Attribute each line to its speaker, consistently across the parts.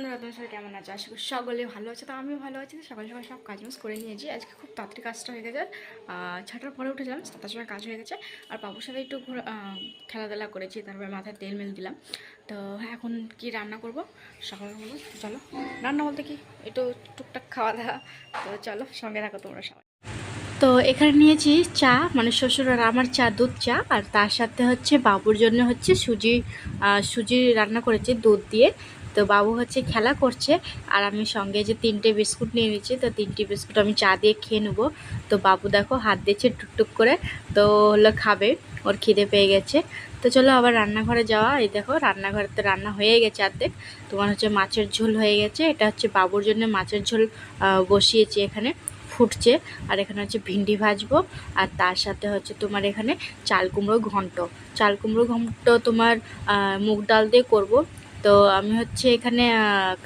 Speaker 1: বন্ধুরা তোমার সবাই কেমন আছে? আশা করি সকলে ভালো আছে। তো আমিও ভালো আছি। সকাল সকাল সব কাজ বাজ করে নিয়েছি। আজকে খুব তাড়াতাড়ি কাজটা হয়ে গেছে। ছটার পরে উঠেছিলাম সাতটার সময় কাজ হয়ে গেছে। আর বাবুর সাথে একটু খেলাধুলা করেছি। তারপরে মাথায় তেল মেল দিলাম। তো এখন কি রান্না করব? সকালের বলব চলো। রান্না বলতে কি? একটু টুকটাক খাওয়া দাওয়া। তো চলো, সঙ্গে থাকো তোমরা সবাই। তো এখানে নিয়েছি চা মানে শ্বশুর আর আমার চা, দুধ চা। আর তার সাথে হচ্ছে বাবুর জন্য হচ্ছে সুজি সুজি রান্না করেছি দুধ দিয়ে। তো বাবু হচ্ছে খেলা করছে, আর আমি সঙ্গে যে তিনটে বিস্কুট নিয়ে নিয়েছি, তো তিনটে বিস্কুট আমি চা দিয়ে খেয়ে নেব। তো বাবু দেখো হাত দিচ্ছে টুকটুক করে, তো হলো খাবে, ওর খিদে পেয়ে গেছে। তো চলো আবার রান্নাঘরে যাওয়া, এই দেখো রান্নাঘরে তো রান্না হয়ে গেছে অর্ধেক। তোমার হচ্ছে মাছের ঝোল হয়ে গেছে, এটা হচ্ছে বাবুর জন্য মাছের ঝোল বসিয়েছি এখানে, ফুটছে। আর এখানে হচ্ছে ভিন্ডি ভাজবো, আর তার সাথে হচ্ছে তোমার এখানে চাল কুমড়ো ঘন্ট। চাল কুমড়ো ঘন্ট তোমার মুগ ডাল দিয়ে করব। তো আমি হচ্ছে এখানে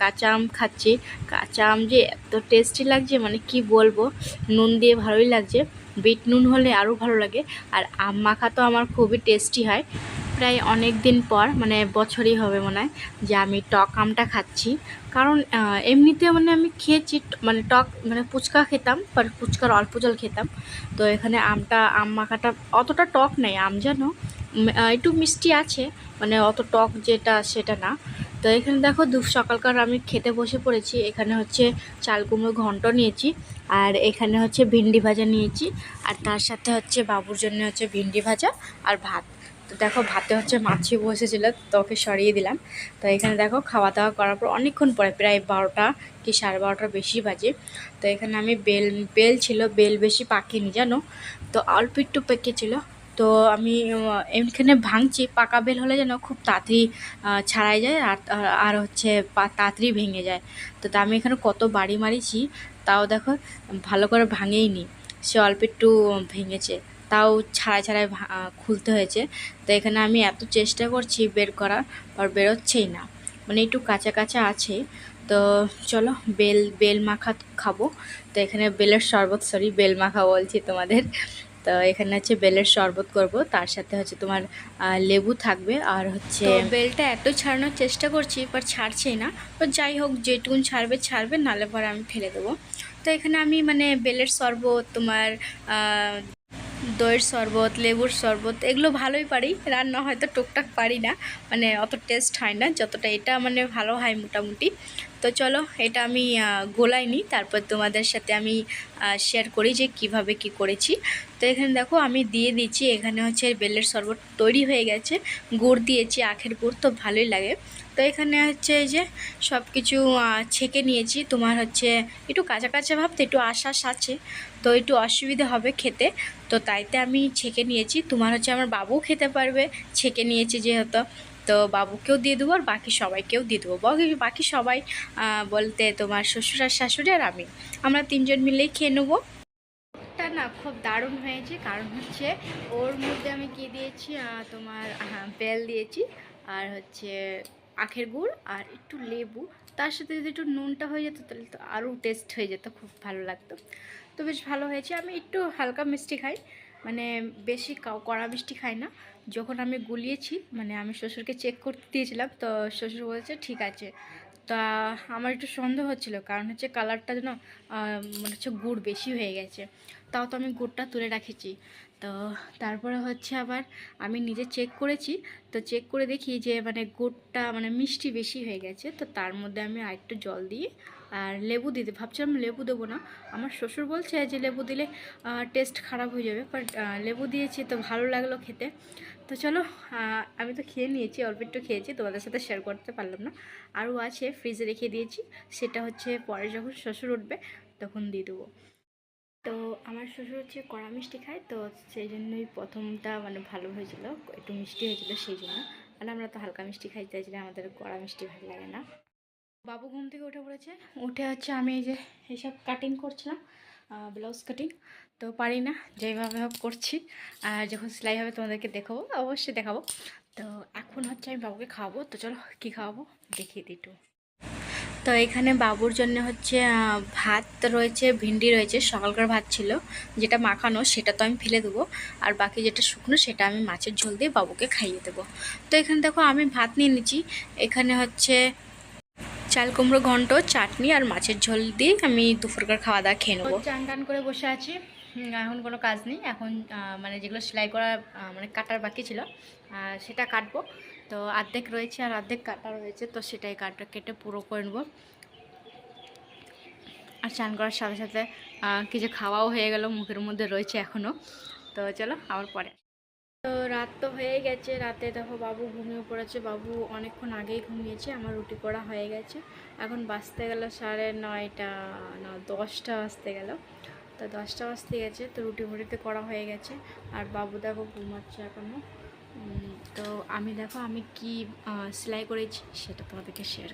Speaker 1: কাঁচা আম খাচ্ছি। কাঁচা আম যে এত টেস্টি লাগছে মানে কি বলব? নুন দিয়ে ভালোই লাগছে। বিট নুন হলে আরও ভালো লাগে। আর আম মাখা তো আমার খুবই টেস্টি হয়। প্রায় অনেক দিন পর মানে বছরই হবে মনে হয়, যে আমি টক আমটা খাচ্ছি। কারণ এমনিতে মানে আমি খেয়েছি মানে টক মানে ফুচকা খেতাম বাট ফুচকার অল্প জল খেতাম। তো এখানে আমটা, আম মাখাটা অতটা টক নেই, আম যেন একটু মিষ্টি আছে মানে অত টক যেটা, সেটা না। তো এখানে দেখো, দু, সকালকার আমি খেতে বসে পড়েছি। এখানে হচ্ছে চাল কুমড়ো ঘন্ট নিয়েছি, আর এখানে হচ্ছে ভিন্ডি ভাজা নিয়েছি, আর তার সাথে হচ্ছে বাবুর জন্য হচ্ছে ভিন্ডি ভাজা আর ভাত। তো দেখো, ভাতে হচ্ছে মাছি বসেছিল তো ওকে সরিয়ে দিলাম। তো এখানে দেখো খাওয়া দাওয়া করার পর অনেকক্ষণ পরে, প্রায় বারোটা কি সাড়ে বারোটার বেশি বাজে। তো এখানে আমি বেল বেল ছিল, বেল বেশি পাকিনি, জানো? তো অল্প একটু পেকেছিল তো আমি এখানে ভাঙছি, পাকা বেল হলে যেন খুব তাড়াতাড়ি ছাড়াই যায় আর আর- হচ্ছে তাড়াতাড়ি ভেঙে যায়। তা আমি এখানে কত বাড়ি মারিছি, তাও দেখো, ভালো করে ভাঙেই নি সে অল্প একটু ভেঙেছে। তাও ছাড়াই ছাড়াই খুলতে হয়েছে। তো এখানে আমি এত চেষ্টা করছি বের করার, আর বেরোচ্ছেই না। মানে একটু কাঁচা কাঁচা আছে। তো চলো, বেল বেল মাখা খাব। তো এখানে বেলের শরবত সরি বেল মাখা বলছি তোমাদের। তো এখানে হচ্ছে বেলের শরবত করব। তার সাথে হচ্ছে তোমার লেবু থাকবে, আর হচ্ছে বেলটা এত ছাড়ানোর চেষ্টা করছি বাট ছাড়ছেই না। তো যাই হোক, যেটুকুন ছাড়বে ছাড়বে নালে পরে আমি ফেলে দেবো। তো এখানে আমি মানে বেলের শরবত, তোমার দইয়ের শরবত, লেবুর শরবত, এগুলো ভালোই পারি। রান্না হয়তো টুকটাক পারি না মানে অত টেস্ট হয় না, যতটা এটা মানে ভালো হয় মোটামুটি। তো চলো এটা আমি আহ, গোলাই নিই তারপর তোমাদের সাথে আমি শেয়ার করি যে কীভাবে কি করেছি। তো এখানে দেখো আমি দিয়ে দিচ্ছি এখানে হচ্ছে বেলের শরবত তৈরি হয়ে গেছে গুড় দিয়েছি আখের গুড় তো ভালোই লাগে। তো এখানে হচ্ছে যে সব কিছু ছেঁকে নিয়েছি তোমার হচ্ছে একটু কাঁচা কাঁচা ভাবতে একটু আশ্বাস আছে তো একটু অসুবিধা হবে খেতে। তো তাইতে আমি ছেঁকে নিয়েছি তোমার হচ্ছে আমার বাবু খেতে পারবে ছেঁকে নিয়েছি যেহেতু। তো বাবুকেও দিয়ে দেবো আর বাকি সবাইকেও দিয়ে দেবো। বাকি সবাই বলতে তোমার শ্বশুর আর শাশুড়ি আর আমি। আমরা তিনজন মিলেই খেয়ে নেব। না, খুব দারুণ হয়েছে। কারণ হচ্ছে ওর মধ্যে আমি কি দিয়েছি তোমার বেল দিয়েছি আর হচ্ছে আখের গুড় আর একটু লেবু। তার সাথে যদি একটু নুনটা হয়ে যেত, তাহলে তো আরও টেস্ট হয়ে যেত, খুব ভালো লাগতো। তো বেশ ভালো হয়েছে। আমি একটু হালকা মিষ্টি খাই। মানে বেশি কড়া মিষ্টি খাই না। যখন আমি গুলিয়েছি মানে আমি শ্বশুরকে চেক করতে দিয়েছিলাম, তো শ্বশুর বলেছে, ঠিক আছে। তা আমার একটু সন্দেহ হচ্ছিল, কারণ হচ্ছে কালারটা যেন মনে হচ্ছে গুড় বেশি হয়ে গেছে। তাও তো আমি গুড়টা তুলে রাখেছি। তো তারপরে হচ্ছে আবার আমি নিজে চেক করেছি। তো চেক করে দেখি যে মানে গুড়টা মানে মিষ্টি বেশি হয়ে গেছে। তো তার মধ্যে আমি আরেকটু জল দিয়ে আর লেবু দিতে, ভাবছিলাম লেবু দেবো না। আমার শ্বশুর বলছে যে লেবু দিলে টেস্ট খারাপ হয়ে যাবে বাট লেবু দিয়েছি তো ভালো লাগল খেতে। তো চলো আমি তো খেয়ে নিয়েছি, অল্প একটু খেয়েছি, তোমাদের সাথে শেয়ার করতে পারলাম না। আরও আছে ফ্রিজে রেখে দিয়েছি, সেটা হচ্ছে পরে যখন শ্বশুর উঠবে, তখন দিয়ে দেবো। তো আমার শ্বশুর হচ্ছে কড়া মিষ্টি খায়, তো সেই জন্যই প্রথমটা মানে ভালো হয়েছিল, একটু মিষ্টি হয়েছিল সেই জন্য। আর আমরা তো হালকা মিষ্টি খাই চাই জন্য আমাদের কড়া মিষ্টি ভালো লাগে না। বাবু ঘুম থেকে উঠে পড়েছে। উঠে হচ্ছে আমি এই যে এইসব কাটিং করছিলাম ব্লাউজ কাটিং তো পারি না, যেভাবে হোক করছি। আর যখন সেলাই হবে তোমাদেরকে দেখাবো, অবশ্যই দেখাবো। তো এখন হচ্ছে আমি বাবুকে খাওয়াবো। তো চলো, কী খাওয়াবো? দেখিয়ে দিই তো এখানে বাবুর জন্য হচ্ছে ভাত রয়েছে, ভিন্ডি রয়েছে। সকালকার ভাত ছিল, যেটা মাখানো, সেটা তো আমি ফেলে দেবো। আর বাকি যেটা শুকনো, সেটা আমি মাছের ঝোল দিয়ে বাবুকে খাইয়ে দেবো। তো এখানে দেখো, আমি ভাত নিয়ে নিচ্ছি। এখানে হচ্ছে চাল, কুমড়ো, ঘন্ট, চাটনি আর মাছের ঝোল দিয়ে আমি দুপুরকার খাওয়া দাওয়া খেয়ে নেব। চান টান করে বসে আছি। এখন কোনো কাজ নেই। এখন মানে যেগুলো সেলাই করা মানে কাটার বাকি ছিল সেটা কাটবো। তো অর্ধেক রয়েছে আর অর্ধেক কাটা রয়েছে, তো সেটাই কাটা কেটে পুরো করে নেব। আর চান করার সাথে সাথে কিছু খাওয়াও হয়ে গেল, মুখের মধ্যে রয়েছে এখনও তো চলো, আবার পরে। তো রাত তো হয়ে গেছে, রাতে দেখো বাবু ঘুমিয়ে পড়েছে, বাবু অনেকক্ষণ আগেই ঘুমিয়েছে, আমার রুটি করা হয়ে গেছে। এখন বাজতে গেল সাড়ে নয়টা, না, দশটা বাজতে গেল। তো দশটা বাজতে গেছে, তো রুটি মুটিতে করা হয়ে গেছে, আর বাবু দেখো ঘুমাচ্ছে এখনও তো আমি দেখো আমি কি সেলাই করেছি সেটা তোমাদেরকে শেয়ার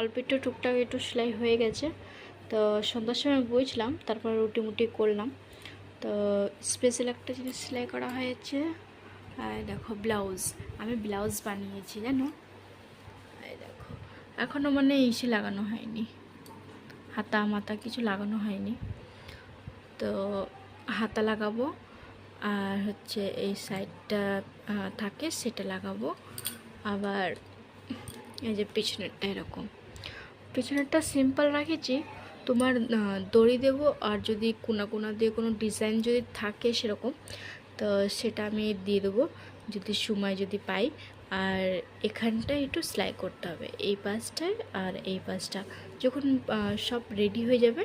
Speaker 1: অল্প একটু টুকটাক একটু সেলাই হয়ে গেছে, তো সন্ধ্যার সময় বুঝলাম তারপর রুটি মুটি করলাম। তো স্পেশাল একটা জিনিস সেলাই করা হয়েছে। আর দেখো ব্লাউজ আমি ব্লাউজ বানিয়েছি, জানো? দেখো এখনও মানে ইসে লাগানো হয়নি। হাতা মাথা কিছু লাগানো হয়নি। তো হাতা লাগাবো, আর হচ্ছে এই সাইডটা থাকে, সেটা লাগাবো। আবার এই যে পিছনেরটা এরকম। পিছনেরটা সিম্পল রাখেছি তোমার দড়ি দেবো আর যদি কোনা কোনা দিয়ে কোনো ডিজাইন যদি থাকে সেরকম, তো সেটা আমি দিয়ে দেবো যদি সময় যদি পাই। আর এখানটায় একটু সেলাই করতে হবে, এই পাশটায় আর এই পাশটা। যখন সব রেডি হয়ে যাবে,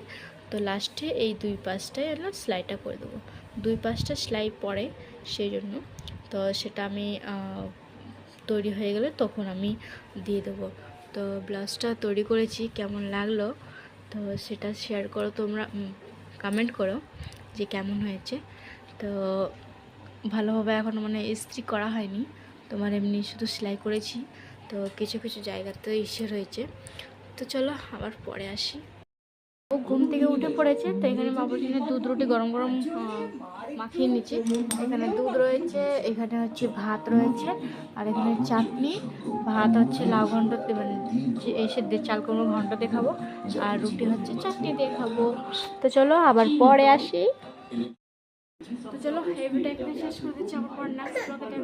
Speaker 1: তো লাস্টে এই দুই পাশটায় আমরা সেলাইটা করে দেবো। দুই পাশটা সেলাই পরে সেই জন্য, তো সেটা আমি তৈরি হয়ে গেলে তখন আমি দিয়ে দেবো। তো ব্লাউজটা তৈরি করেছি, কেমন লাগল? তো সেটা শেয়ার করো, তোমরা কমেন্ট করো যে কেমন হয়েছে। তো ভালোভাবে এখন মানে ইস্ত্রি করা হয়নি। তোমার এমনি শুধু সেলাই করেছি। তো কিছু কিছু জায়গাতে ইসে রয়েছে। তো চলো আবার পরে আসি। ও ঘুম থেকে উঠে পড়েছে, তো এখানে বাবুর জন্য দুধ রুটি গরম গরম মাখিয়ে নিচ্ছি। এখানে দুধ রয়েছে, এখানে হচ্ছে ভাত রয়েছে, আর এখানে চাটনি, ভাত হচ্ছে লাউ ঘন্ট মানে এসে চাল কুমড়ো ঘন্ট দিয়ে খাব আর রুটি হচ্ছে চাটনি দিয়ে খাব তো চলো আবার পরে আসি। তো চলো, এই ভিডিও এখানে শেষ করে দিচ্ছি, আবার পর নেক্সট ব্লগে